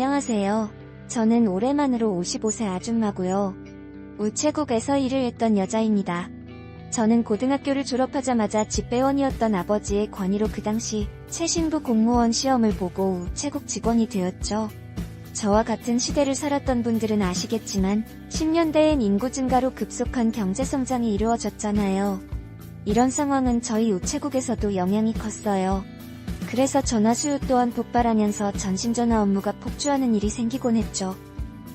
안녕하세요. 저는 올해만으로 55세 아줌마고요. 우체국에서 일을 했던 여자입니다. 저는 고등학교를 졸업하자마자 집배원이었던 아버지의 권위로 그 당시 최신부 공무원 시험을 보고 우체국 직원이 되었죠. 저와 같은 시대를 살았던 분들은 아시겠지만 10년대엔 인구 증가로 급속한 경제 성장이 이루어졌잖아요. 이런 상황은 저희 우체국에서도 영향이 컸어요. 그래서 전화 수요 또한 폭발하면서 전신전화 업무가 폭주하는 일이 생기곤 했죠.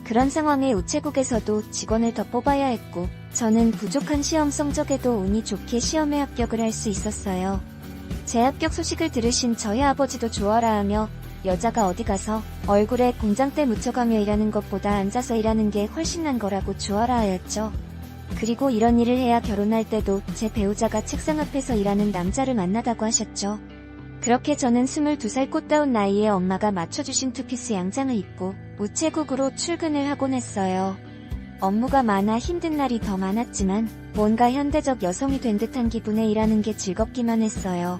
그런 상황에 우체국에서도 직원을 더 뽑아야 했고, 저는 부족한 시험 성적에도 운이 좋게 시험에 합격을 할 수 있었어요. 제 합격 소식을 들으신 저희 아버지도 좋아라 하며, 여자가 어디 가서 얼굴에 공장대 묻혀가며 일하는 것보다 앉아서 일하는 게 훨씬 난 거라고 좋아라 하였죠. 그리고 이런 일을 해야 결혼할 때도 제 배우자가 책상 앞에서 일하는 남자를 만나다고 하셨죠. 그렇게 저는 22살 꽃다운 나이에 엄마가 맞춰주신 투피스 양장을 입고 우체국으로 출근을 하곤 했어요. 업무가 많아 힘든 날이 더 많았지만 뭔가 현대적 여성이 된 듯한 기분에 일하는 게 즐겁기만 했어요.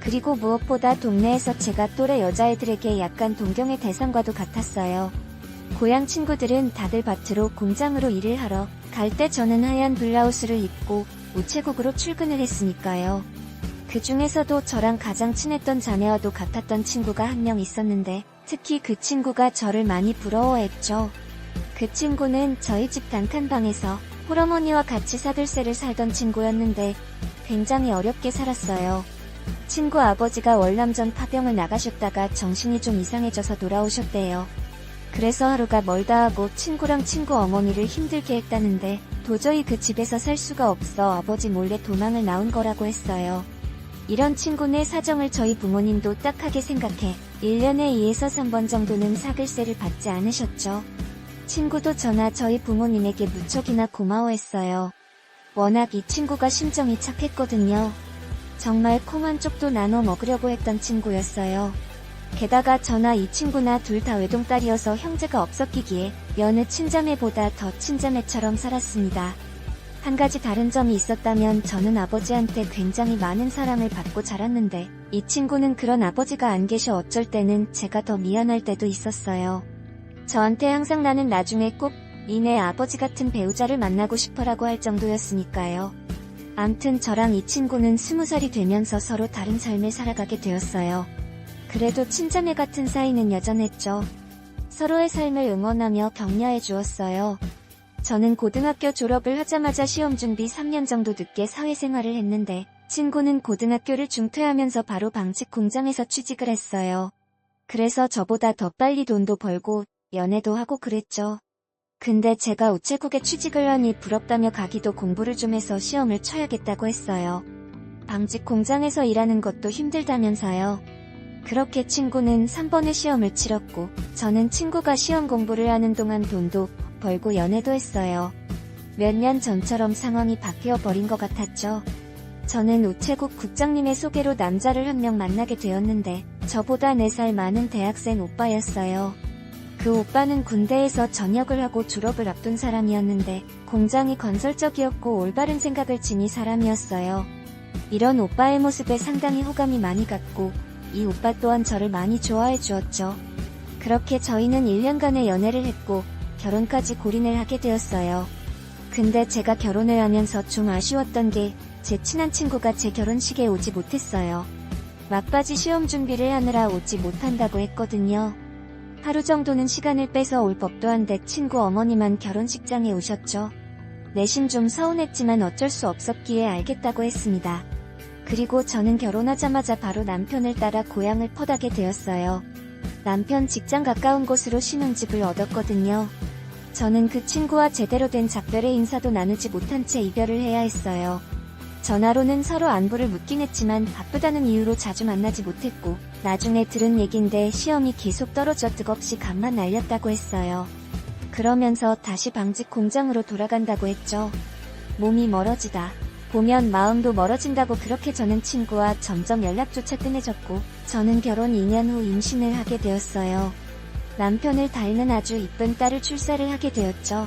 그리고 무엇보다 동네에서 제가 또래 여자애들에게 약간 동경의 대상과도 같았어요. 고향 친구들은 다들 밭으로 공장으로 일을 하러 갈 때 저는 하얀 블라우스를 입고 우체국으로 출근을 했으니까요. 그 중에서도 저랑 가장 친했던 자매와도 같았던 친구가 한 명 있었는데 특히 그 친구가 저를 많이 부러워했죠. 그 친구는 저희 집 단칸방에서 홀어머니와 같이 사글세를 살던 친구였는데 굉장히 어렵게 살았어요. 친구 아버지가 월남전 파병을 나가셨다가 정신이 좀 이상해져서 돌아오셨대요. 그래서 하루가 멀다 하고 친구랑 친구 어머니를 힘들게 했다는데 도저히 그 집에서 살 수가 없어 아버지 몰래 도망을 나온 거라고 했어요. 이런 친구네 사정을 저희 부모님도 딱하게 생각해 1년에 2에서 3번 정도는 사글세를 받지 않으셨죠. 친구도 저나 저희 부모님에게 무척이나 고마워했어요. 워낙 이 친구가 심정이 착했거든요. 정말 콩 한 쪽도 나눠 먹으려고 했던 친구였어요. 게다가 저나 이 친구나 둘 다 외동딸이어서 형제가 없었기기에 여느 친자매보다 더 친자매처럼 살았습니다. 한 가지 다른 점이 있었다면 저는 아버지한테 굉장히 많은 사랑을 받고 자랐는데 이 친구는 그런 아버지가 안 계셔 어쩔 때는 제가 더 미안할 때도 있었어요. 저한테 항상 나는 나중에 꼭 니네 아버지 같은 배우자를 만나고 싶어라고 할 정도였으니까요. 암튼 저랑 이 친구는 스무 살이 되면서 서로 다른 삶을 살아가게 되었어요. 그래도 친자매 같은 사이는 여전했죠. 서로의 삶을 응원하며 격려해 주었어요. 저는 고등학교 졸업을 하자마자 시험 준비 3년 정도 늦게 사회생활을 했는데 친구는 고등학교를 중퇴하면서 바로 방직 공장에서 취직을 했어요. 그래서 저보다 더 빨리 돈도 벌고 연애도 하고 그랬죠. 근데 제가 우체국에 취직을 하니 부럽다며 가기도 공부를 좀 해서 시험을 쳐야겠다고 했어요. 방직 공장에서 일하는 것도 힘들다면서요. 그렇게 친구는 3번의 시험을 치렀고 저는 친구가 시험 공부를 하는 동안 돈도 벌고 연애도 했어요. 몇 년 전처럼 상황이 바뀌어 버린 것 같았죠. 저는 우체국 국장님의 소개로 남자를 한 명 만나게 되었는데 저보다 4살 많은 대학생 오빠였어요. 그 오빠는 군대에서 전역을 하고 졸업을 앞둔 사람이었는데 공장이 건설적이었고 올바른 생각을 지닌 사람이었어요. 이런 오빠의 모습에 상당히 호감이 많이 갔고 이 오빠 또한 저를 많이 좋아해 주었죠. 그렇게 저희는 1년간의 연애를 했고 결혼까지 골인을 하게 되었어요. 근데 제가 결혼을 하면서 좀 아쉬웠던 게 제 친한 친구가 제 결혼식에 오지 못했어요. 막바지 시험 준비를 하느라 오지 못한다고 했거든요. 하루 정도는 시간을 빼서 올 법도 한데 친구 어머니만 결혼식장에 오셨죠. 내심 좀 서운했지만 어쩔 수 없었기에 알겠다고 했습니다. 그리고 저는 결혼하자마자 바로 남편을 따라 고향을 퍼가게 되었어요. 남편 직장 가까운 곳으로 신혼집을 얻었거든요. 저는 그 친구와 제대로 된 작별의 인사도 나누지 못한 채 이별을 해야 했어요. 전화로는 서로 안부를 묻긴 했지만 바쁘다는 이유로 자주 만나지 못했고 나중에 들은 얘긴데 시험이 계속 떨어져 뜻없이 간만 날렸다고 했어요. 그러면서 다시 방직 공장으로 돌아간다고 했죠. 몸이 멀어지다. 보면 마음도 멀어진다고 그렇게 저는 친구와 점점 연락조차 뜸해졌고 저는 결혼 2년 후 임신을 하게 되었어요. 남편을 닮은 아주 이쁜 딸을 출산을 하게 되었죠.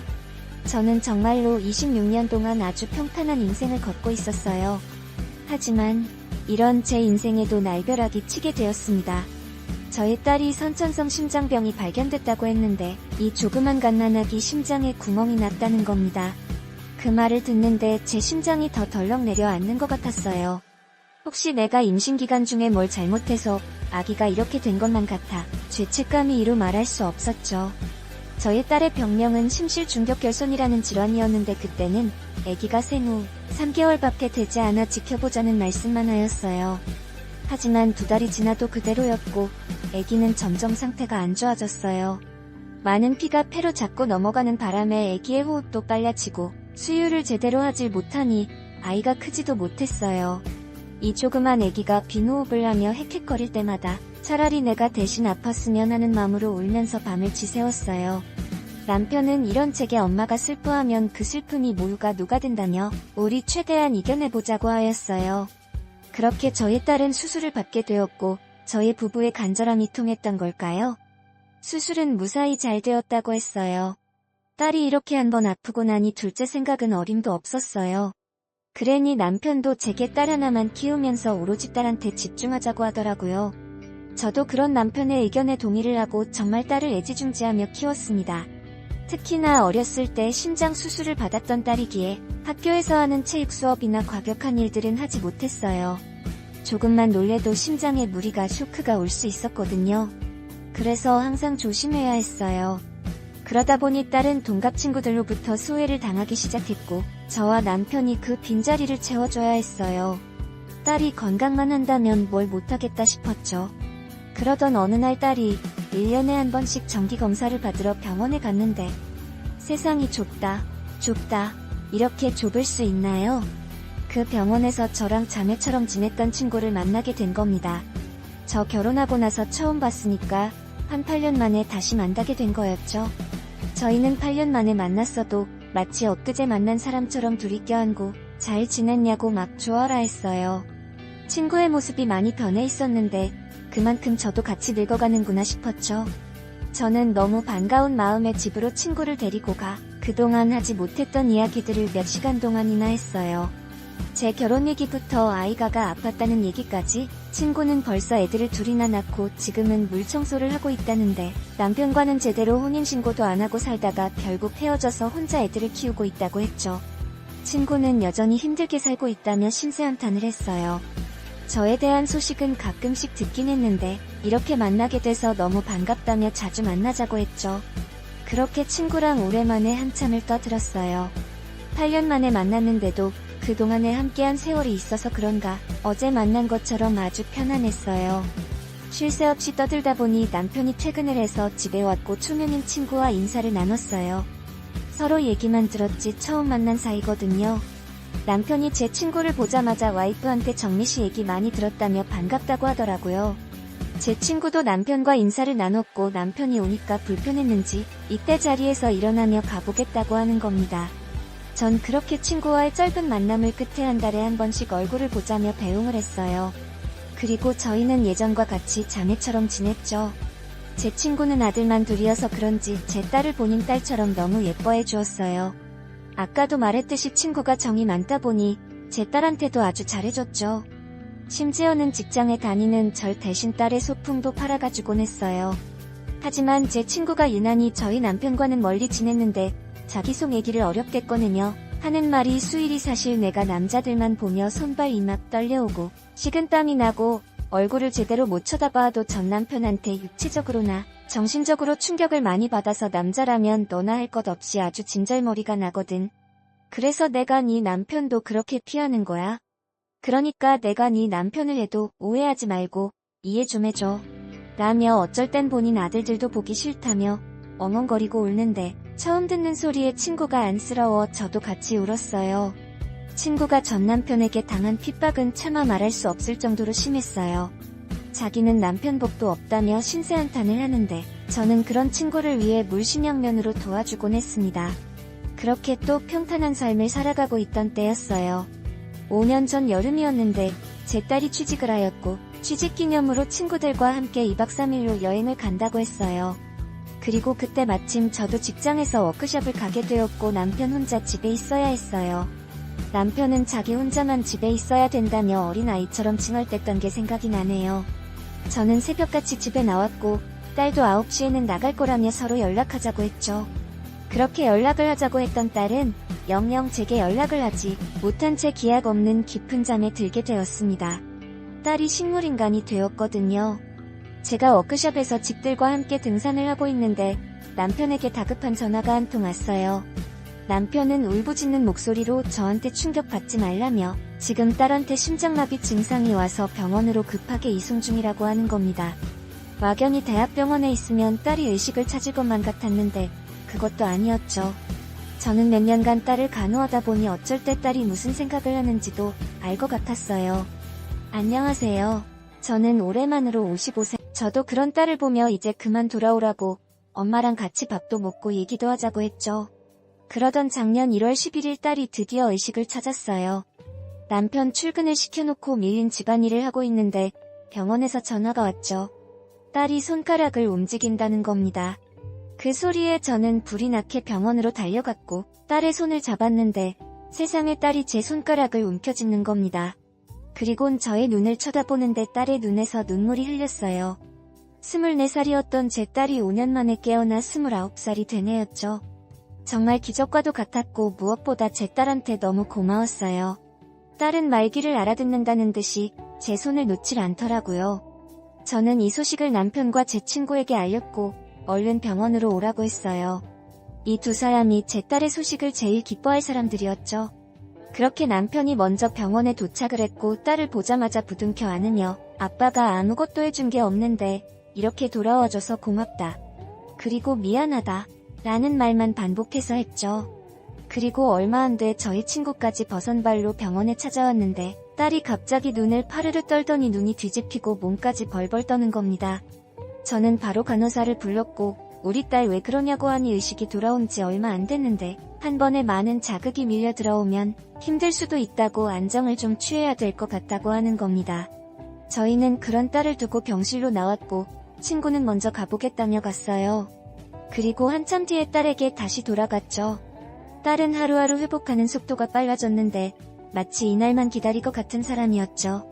저는 정말로 26년 동안 아주 평탄한 인생을 걷고 있었어요. 하지만 이런 제 인생에도 날벼락이 치게 되었습니다. 저희 딸이 선천성 심장병이 발견됐다고 했는데 이 조그만 갓난아기 심장에 구멍이 났다는 겁니다. 그 말을 듣는데 제 심장이 더 덜렁 내려앉는 것 같았어요. 혹시 내가 임신 기간 중에 뭘 잘못해서 아기가 이렇게 된 것만 같아 죄책감이 이루 말할 수 없었죠. 저희 딸의 병명은 심실중격결손이라는 질환이었는데 그때는 아기가 생후 3개월밖에 되지 않아 지켜보자는 말씀만 하였어요. 하지만 두 달이 지나도 그대로였고 아기는 점점 상태가 안 좋아졌어요. 많은 피가 폐로 자꾸 넘어가는 바람에 아기의 호흡도 빨라지고 수유를 제대로 하질 못하니 아이가 크지도 못했어요. 이 조그만 아기가 빈호흡을 하며 헥헥거릴 때마다 차라리 내가 대신 아팠으면 하는 마음으로 울면서 밤을 지새웠어요. 남편은 이런 제게 엄마가 슬퍼하면 그 슬픔이 모두가 녹아든다며 우리 최대한 이겨내보자고 하였어요. 그렇게 저희 딸은 수술을 받게 되었고 저희 부부의 간절함이 통했던 걸까요? 수술은 무사히 잘 되었다고 했어요. 딸이 이렇게 한번 아프고 나니 둘째 생각은 어림도 없었어요. 그래니 남편도 제게 딸 하나만 키우면서 오로지 딸한테 집중하자고 하더라고요. 저도 그런 남편의 의견에 동의를 하고 정말 딸을 애지중지하며 키웠습니다. 특히나 어렸을 때 심장 수술을 받았던 딸이기에 학교에서 하는 체육 수업이나 과격한 일들은 하지 못했어요. 조금만 놀래도 심장에 무리가 쇼크가 올 수 있었거든요. 그래서 항상 조심해야 했어요. 그러다 보니 딸은 동갑 친구들로부터 소외를 당하기 시작했고 저와 남편이 그 빈자리를 채워줘야 했어요. 딸이 건강만 한다면 뭘 못하겠다 싶었죠. 그러던 어느 날 딸이 1년에 한 번씩 정기검사를 받으러 병원에 갔는데 세상이 좁다, 좁다, 이렇게 좁을 수 있나요? 그 병원에서 저랑 자매처럼 지냈던 친구를 만나게 된 겁니다. 저 결혼하고 나서 처음 봤으니까 한 8년 만에 다시 만나게 된 거였죠. 저희는 8년 만에 만났어도 마치 엊그제 만난 사람처럼 둘이 껴안고 잘 지냈냐고 막 좋아라 했어요. 친구의 모습이 많이 변해 있었는데 그만큼 저도 같이 늙어가는구나 싶었죠. 저는 너무 반가운 마음에 집으로 친구를 데리고 가 그동안 하지 못했던 이야기들을 몇 시간 동안이나 했어요. 제 결혼 얘기부터 아이가가 아팠다는 얘기까지 친구는 벌써 애들을 둘이나 낳고 지금은 물 청소를 하고 있다는데 남편과는 제대로 혼인신고도 안 하고 살다가 결국 헤어져서 혼자 애들을 키우고 있다고 했죠. 친구는 여전히 힘들게 살고 있다며 심세한탄을 했어요. 저에 대한 소식은 가끔씩 듣긴 했는데 이렇게 만나게 돼서 너무 반갑다며 자주 만나자고 했죠. 그렇게 친구랑 오랜만에 한참을 떠들었어요. 8년 만에 만났는데도 그동안에 함께한 세월이 있어서 그런가 어제 만난 것처럼 아주 편안했어요. 쉴 새 없이 떠들다 보니 남편이 퇴근을 해서 집에 왔고 초면인 친구와 인사를 나눴어요. 서로 얘기만 들었지 처음 만난 사이거든요. 남편이 제 친구를 보자마자 와이프한테 정미 씨 얘기 많이 들었다며 반갑다고 하더라고요. 제 친구도 남편과 인사를 나눴고 남편이 오니까 불편했는지 이때 자리에서 일어나며 가보겠다고 하는 겁니다. 전 그렇게 친구와의 짧은 만남을 끝에 한 달에 한 번씩 얼굴을 보자며 배웅을 했어요. 그리고 저희는 예전과 같이 자매처럼 지냈죠. 제 친구는 아들만 둘이어서 그런지 제 딸을 본인 딸처럼 너무 예뻐해 주었어요. 아까도 말했듯이 친구가 정이 많다 보니 제 딸한테도 아주 잘해줬죠. 심지어는 직장에 다니는 절 대신 딸의 소품도 팔아가지곤 했어요. 하지만 제 친구가 유난히 저희 남편과는 멀리 지냈는데 자기 속 얘기를 어렵게 꺼내며 하는 말이 수일이 사실 내가 남자들만 보며 손발 이막 떨려오고 식은땀이 나고 얼굴을 제대로 못 쳐다봐도 전 남편한테 육체적으로나 정신적으로 충격을 많이 받아서 남자라면 너나 할 것 없이 아주 진절머리가 나거든. 그래서 내가 네 남편도 그렇게 피하는 거야. 그러니까 내가 네 남편을 해도 오해하지 말고 이해 좀 해줘. 라며 어쩔 땐 본인 아들들도 보기 싫다며 엉엉거리고 울는데 처음 듣는 소리에 친구가 안쓰러워 저도 같이 울었어요. 친구가 전 남편에게 당한 핍박은 차마 말할 수 없을 정도로 심했어요. 자기는 남편 복도 없다며 신세한탄을 하는데 저는 그런 친구를 위해 물심양면으로 도와주곤 했습니다. 그렇게 또 평탄한 삶을 살아가고 있던 때였어요. 5년 전 여름이었는데 제 딸이 취직을 하였고 취직 기념으로 친구들과 함께 2박 3일로 여행을 간다고 했어요. 그리고 그때 마침 저도 직장에서 워크숍을 가게 되었고 남편 혼자 집에 있어야 했어요. 남편은 자기 혼자만 집에 있어야 된다며 어린아이처럼 칭얼댔던 게 생각이 나네요. 저는 새벽같이 집에 나왔고 딸도 9시에는 나갈 거라며 서로 연락하자고 했죠. 그렇게 연락을 하자고 했던 딸은 영영 제게 연락을 하지 못한 채 기약 없는 깊은 잠에 들게 되었습니다. 딸이 식물인간이 되었거든요. 제가 워크숍에서 직들과 함께 등산을 하고 있는데 남편에게 다급한 전화가 한 통 왔어요. 남편은 울부짖는 목소리로 저한테 충격받지 말라며 지금 딸한테 심장마비 증상이 와서 병원으로 급하게 이송 중이라고 하는 겁니다. 막연히 대학병원에 있으면 딸이 의식을 찾을 것만 같았는데 그것도 아니었죠. 저는 몇 년간 딸을 간호하다 보니 어쩔 때 딸이 무슨 생각을 하는지도 알 것 같았어요. 안녕하세요. 저는 올해만으로 55세. 저도 그런 딸을 보며 이제 그만 돌아오라고 엄마랑 같이 밥도 먹고 얘기도 하자고 했죠. 그러던 작년 1월 11일 딸이 드디어 의식을 찾았어요. 남편 출근을 시켜놓고 밀린 집안일을 하고 있는데 병원에서 전화가 왔죠. 딸이 손가락을 움직인다는 겁니다. 그 소리에 저는 불이 나게 병원으로 달려갔고 딸의 손을 잡았는데 세상에 딸이 제 손가락을 움켜쥐는 겁니다. 그리곤 저의 눈을 쳐다보는데 딸의 눈에서 눈물이 흘렸어요. 24살이었던 제 딸이 5년 만에 깨어나 29살이 된 해였죠. 정말 기적과도 같았고 무엇보다 제 딸한테 너무 고마웠어요. 딸은 말귀를 알아듣는다는 듯이 제 손을 놓질 않더라고요. 저는 이 소식을 남편과 제 친구에게 알렸고 얼른 병원으로 오라고 했어요. 이 두 사람이 제 딸의 소식을 제일 기뻐할 사람들이었죠. 그렇게 남편이 먼저 병원에 도착을 했고 딸을 보자마자 부둥켜 안으며 아빠가 아무것도 해준 게 없는데 이렇게 돌아와줘서 고맙다. 그리고 미안하다. 라는 말만 반복해서 했죠. 그리고 얼마 안 돼 저희 친구까지 버선발로 병원에 찾아왔는데 딸이 갑자기 눈을 파르르 떨더니 눈이 뒤집히고 몸까지 벌벌 떠는 겁니다. 저는 바로 간호사를 불렀고 우리 딸 왜 그러냐고 하니 의식이 돌아온 지 얼마 안 됐는데 한 번에 많은 자극이 밀려 들어오면 힘들 수도 있다고 안정을 좀 취해야 될 것 같다고 하는 겁니다. 저희는 그런 딸을 두고 병실로 나왔고 친구는 먼저 가보겠다며 갔어요. 그리고 한참 뒤에 딸에게 다시 돌아갔죠. 딸은 하루하루 회복하는 속도가 빨라졌는데 마치 이날만 기다릴 것 같은 사람이었죠.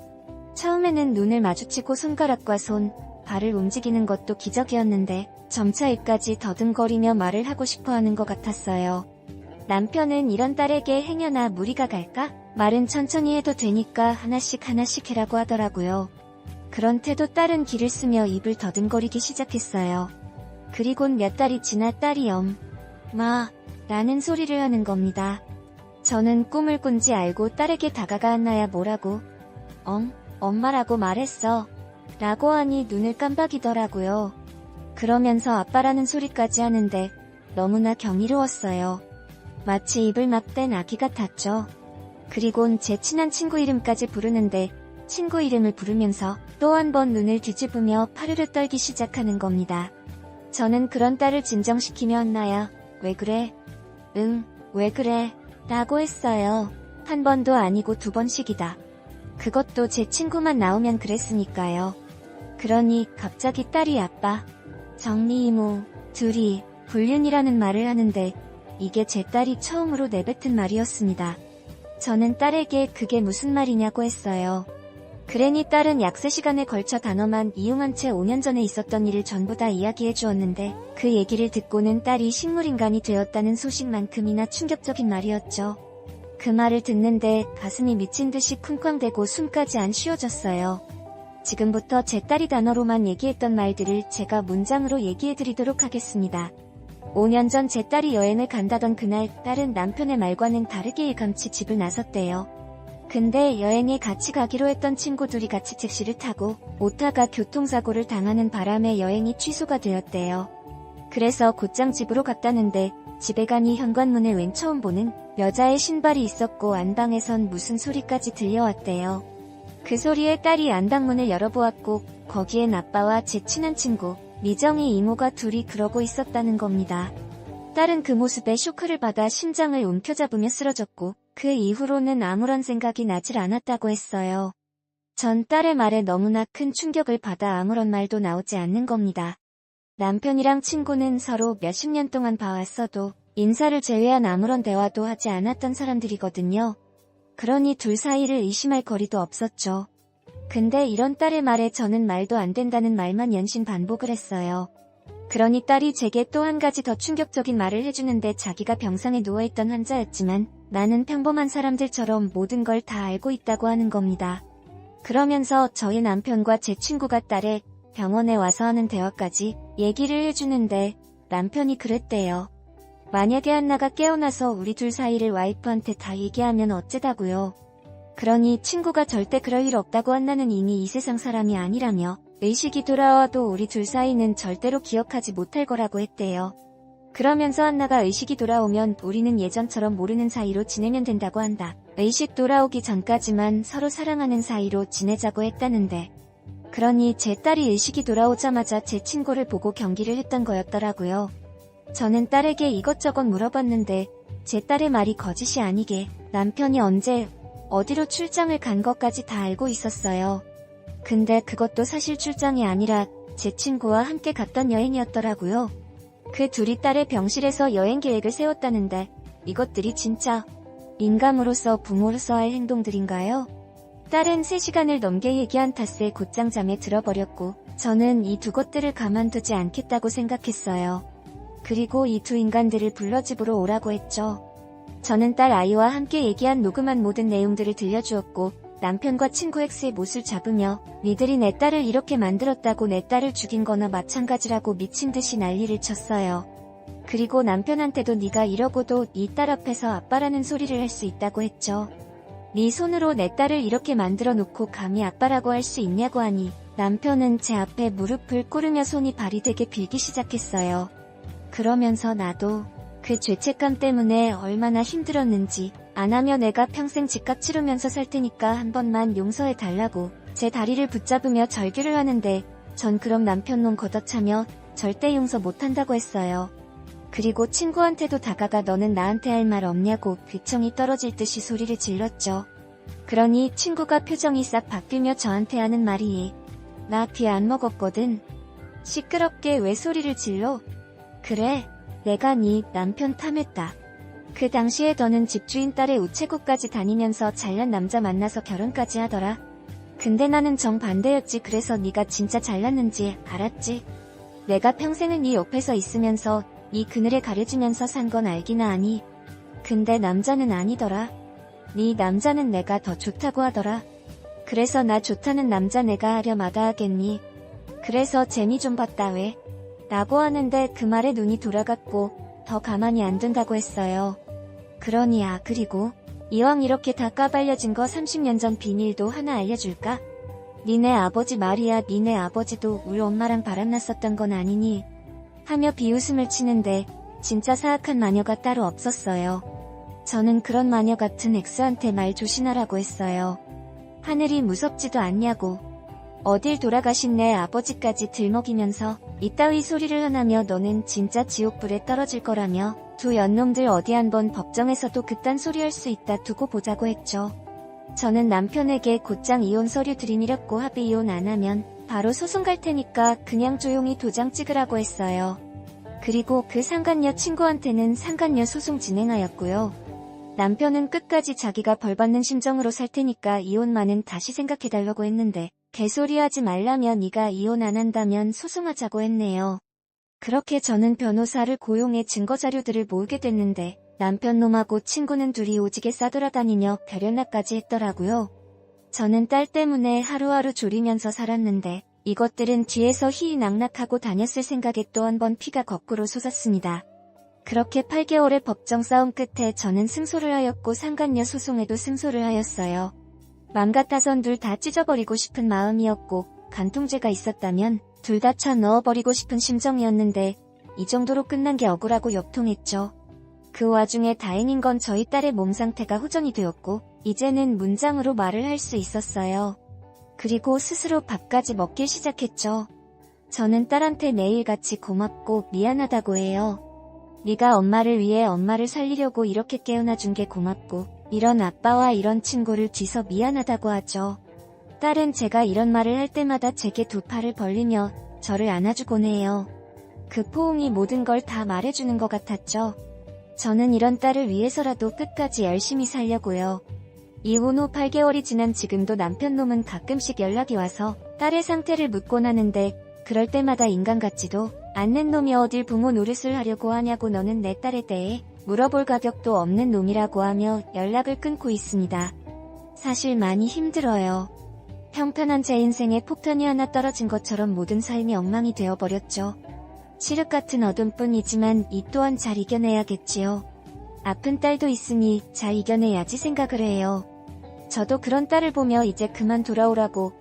처음에는 눈을 마주치고 손가락과 손, 발을 움직이는 것도 기적이었는데 점차 입까지 더듬거리며 말을 하고 싶어 하는 것 같았어요. 남편은 이런 딸에게 행여나 무리가 갈까? 말은 천천히 해도 되니까 하나씩 하나씩 해라고 하더라고요. 그런 태도 딸은 길을 쓰며 입을 더듬거리기 시작했어요. 그리곤 몇 달이 지나 딸이 엄, 마, 라는 소리를 하는 겁니다. 저는 꿈을 꾼지 알고 딸에게 다가가 안나야 뭐라고, 엄, 엄마라고 말했어. 라고 하니 눈을 깜박이더라고요. 그러면서 아빠라는 소리까지 하는데 너무나 경이로웠어요. 마치 입을 막댄 아기 같았죠. 그리곤 제 친한 친구 이름까지 부르는데 친구 이름을 부르면서 또 한 번 눈을 뒤집으며 파르르 떨기 시작하는 겁니다. 저는 그런 딸을 진정시키며 한나야, 왜 그래? 응, 왜 그래? 라고 했어요. 한 번도 아니고 두 번씩이다. 그것도 제 친구만 나오면 그랬으니까요. 그러니 갑자기 딸이 아빠, 정리 이모, 둘이 불륜이라는 말을 하는데 이게 제 딸이 처음으로 내뱉은 말이었습니다. 저는 딸에게 그게 무슨 말이냐고 했어요. 그래니 딸은 약 3시간에 걸쳐 단어만 이용한 채 5년 전에 있었던 일을 전부 다 이야기해 주었는데 그 얘기를 듣고는 딸이 식물인간이 되었다는 소식만큼이나 충격적인 말이었죠. 그 말을 듣는데 가슴이 미친 듯이 쿵쾅대고 숨까지 안 쉬어졌어요. 지금부터 제 딸이 단어로만 얘기했던 말들을 제가 문장으로 얘기해 드리도록 하겠습니다. 5년 전 제 딸이 여행을 간다던 그날 딸은 남편의 말과는 다르게 일감치 집을 나섰대요. 근데 여행에 같이 가기로 했던 친구들이 같이 택시를 타고 오타가 교통사고를 당하는 바람에 여행이 취소가 되었대요. 그래서 곧장 집으로 갔다는데 집에 가니 현관문을 웬 처음 보는 여자의 신발이 있었고 안방에선 무슨 소리까지 들려왔대요. 그 소리에 딸이 안방문을 열어보았고 거기엔 아빠와 제 친한 친구 미정이 이모가 둘이 그러고 있었다는 겁니다. 딸은 그 모습에 쇼크를 받아 심장을 움켜잡으며 쓰러졌고 그 이후로는 아무런 생각이 나질 않았다고 했어요. 전 딸의 말에 너무나 큰 충격을 받아 아무런 말도 나오지 않는 겁니다. 남편이랑 친구는 서로 몇십 년 동안 봐왔어도 인사를 제외한 아무런 대화도 하지 않았던 사람들이거든요. 그러니 둘 사이를 의심할 거리도 없었죠. 근데 이런 딸의 말에 저는 말도 안 된다는 말만 연신 반복을 했어요. 그러니 딸이 제게 또 한 가지 더 충격적인 말을 해주는데 자기가 병상에 누워있던 환자였지만 나는 평범한 사람들처럼 모든 걸 다 알고 있다고 하는 겁니다. 그러면서 저희 남편과 제 친구가 딸의 병원에 와서 하는 대화까지 얘기를 해주는데 남편이 그랬대요. 만약에 한나가 깨어나서 우리 둘 사이를 와이프한테 다 얘기하면 어쩌다고요. 그러니 친구가 절대 그럴 일 없다고 한나는 이미 이 세상 사람이 아니라며 의식이 돌아와도 우리 둘 사이는 절대로 기억하지 못할 거라고 했대요. 그러면서 한나가 의식이 돌아오면 우리는 예전처럼 모르는 사이로 지내면 된다고 한다. 의식 돌아오기 전까지만 서로 사랑하는 사이로 지내자고 했다는데. 그러니 제 딸이 의식이 돌아오자마자 제 친구를 보고 경기를 했던 거였더라고요. 저는 딸에게 이것저것 물어봤는데 제 딸의 말이 거짓이 아니게 남편이 언제 어디로 출장을 간 것까지 다 알고 있었어요. 근데 그것도 사실 출장이 아니라 제 친구와 함께 갔던 여행이었더라고요. 그 둘이 딸의 병실에서 여행 계획을 세웠다는데 이것들이 진짜 인감으로서 부모로서 할 행동들인가요? 딸은 3시간을 넘게 얘기한 탓에 곧장 잠에 들어버렸고 저는 이 두 것들을 가만두지 않겠다고 생각했어요. 그리고 이 두 인간들을 불러 집으로 오라고 했죠. 저는 딸 아이와 함께 얘기한 녹음한 모든 내용들을 들려주었고 남편과 친구 X의 못을 잡으며 니들이 내 딸을 이렇게 만들었다고 내 딸을 죽인 거나 마찬가지라고 미친 듯이 난리를 쳤어요. 그리고 남편한테도 네가 이러고도 네딸 앞에서 아빠라는 소리를 할 수 있다고 했죠. 네 손으로 내 딸을 이렇게 만들어 놓고 감히 아빠라고 할 수 있냐고 하니 남편은 제 앞에 무릎을 꿇으며 손이 발이 되게 빌기 시작했어요. 그러면서 나도 그 죄책감 때문에 얼마나 힘들었는지 안 하면 내가 평생 집값 치르면서 살 테니까 한 번만 용서해 달라고 제 다리를 붙잡으며 절규를 하는데 전 그럼 남편 놈 걷어차며 절대 용서 못한다고 했어요. 그리고 친구한테도 다가가 너는 나한테 할 말 없냐고 귀청이 떨어질 듯이 소리를 질렀죠. 그러니 친구가 표정이 싹 바뀌며 저한테 하는 말이 나 귀 안 먹었거든. 시끄럽게 왜 소리를 질러? 그래, 내가 네 남편 탐했다. 그 당시에 더는 집주인 딸의 우체국까지 다니면서 잘난 남자 만나서 결혼까지 하더라. 근데 나는 정반대였지 그래서 네가 진짜 잘났는지 알았지. 내가 평생을 네 옆에서 있으면서 네 그늘에 가려지면서 산 건 알기나 하니. 근데 남자는 아니더라. 네 남자는 내가 더 좋다고 하더라. 그래서 나 좋다는 남자 내가 하려 마다하겠니. 그래서 재미 좀 봤다 왜. 라고 하는데 그 말에 눈이 돌아갔고 더 가만히 안 둔다고 했어요. 그러니 아 그리고 이왕 이렇게 다 까발려진 거 30년 전 비밀도 하나 알려줄까? 니네 아버지 말이야 니네 아버지도 우리 엄마랑 바람났었던 건 아니니? 하며 비웃음을 치는데 진짜 사악한 마녀가 따로 없었어요. 저는 그런 마녀 같은 엑스한테 말 조심하라고 했어요. 하늘이 무섭지도 않냐고. 어딜 돌아가신 내 아버지까지 들먹이면서 이따위 소리를 하나며 너는 진짜 지옥불에 떨어질 거라며 두 연놈들 어디 한번 법정에서도 그딴 소리 할 수 있다 두고 보자고 했죠. 저는 남편에게 곧장 이혼 서류 들이밀었고 합의 이혼 안 하면 바로 소송 갈 테니까 그냥 조용히 도장 찍으라고 했어요. 그리고 그 상간녀 친구한테는 상간녀 소송 진행하였고요. 남편은 끝까지 자기가 벌받는 심정으로 살 테니까 이혼만은 다시 생각해달라고 했는데 개소리하지 말라며 네가 이혼 안 한다면 소송하자고 했네요. 그렇게 저는 변호사를 고용해 증거자료들을 모으게 됐는데 남편 놈하고 친구는 둘이 오지게 싸돌아다니며 별연락까지 했더라고요. 저는 딸 때문에 하루하루 졸이면서 살았는데 이것들은 뒤에서 희희낙낙하고 다녔을 생각에 또 한 번 피가 거꾸로 솟았습니다. 그렇게 8개월의 법정 싸움 끝에 저는 승소를 하였고 상간녀 소송에도 승소를 하였어요. 맘 같아선 둘 다 찢어버리고 싶은 마음이었고 간통죄가 있었다면 둘 다 쳐 넣어버리고 싶은 심정이었는데 이 정도로 끝난 게 억울하고 역통했죠. 그 와중에 다행인 건 저희 딸의 몸 상태가 호전이 되었고 이제는 문장으로 말을 할 수 있었어요. 그리고 스스로 밥까지 먹길 시작했죠. 저는 딸한테 매일같이 고맙고 미안하다고 해요. 네가 엄마를 위해 엄마를 살리려고 이렇게 깨어나 준 게 고맙고 이런 아빠와 이런 친구를 뒤서 미안하다고 하죠. 딸은 제가 이런 말을 할 때마다 제게 두 팔을 벌리며 저를 안아주곤 해요. 그 포옹이 모든 걸 다 말해주는 것 같았죠. 저는 이런 딸을 위해서라도 끝까지 열심히 살려고요. 이혼 후 8개월이 지난 지금도 남편 놈은 가끔씩 연락이 와서 딸의 상태를 묻곤 하는데 그럴 때마다 인간 같지도 않는 놈이 어딜 부모 노릇을 하려고 하냐고 너는 내 딸에 대해 물어볼 가격도 없는 놈이라고 하며 연락을 끊고 있습니다. 사실 많이 힘들어요. 평탄한 제 인생에 폭탄이 하나 떨어진 것처럼 모든 삶이 엉망이 되어버렸죠. 칠흑 같은 어둠뿐이지만 이 또한 잘 이겨내야겠지요. 아픈 딸도 있으니 잘 이겨내야지 생각을 해요. 저도 그런 딸을 보며 이제 그만 돌아오라고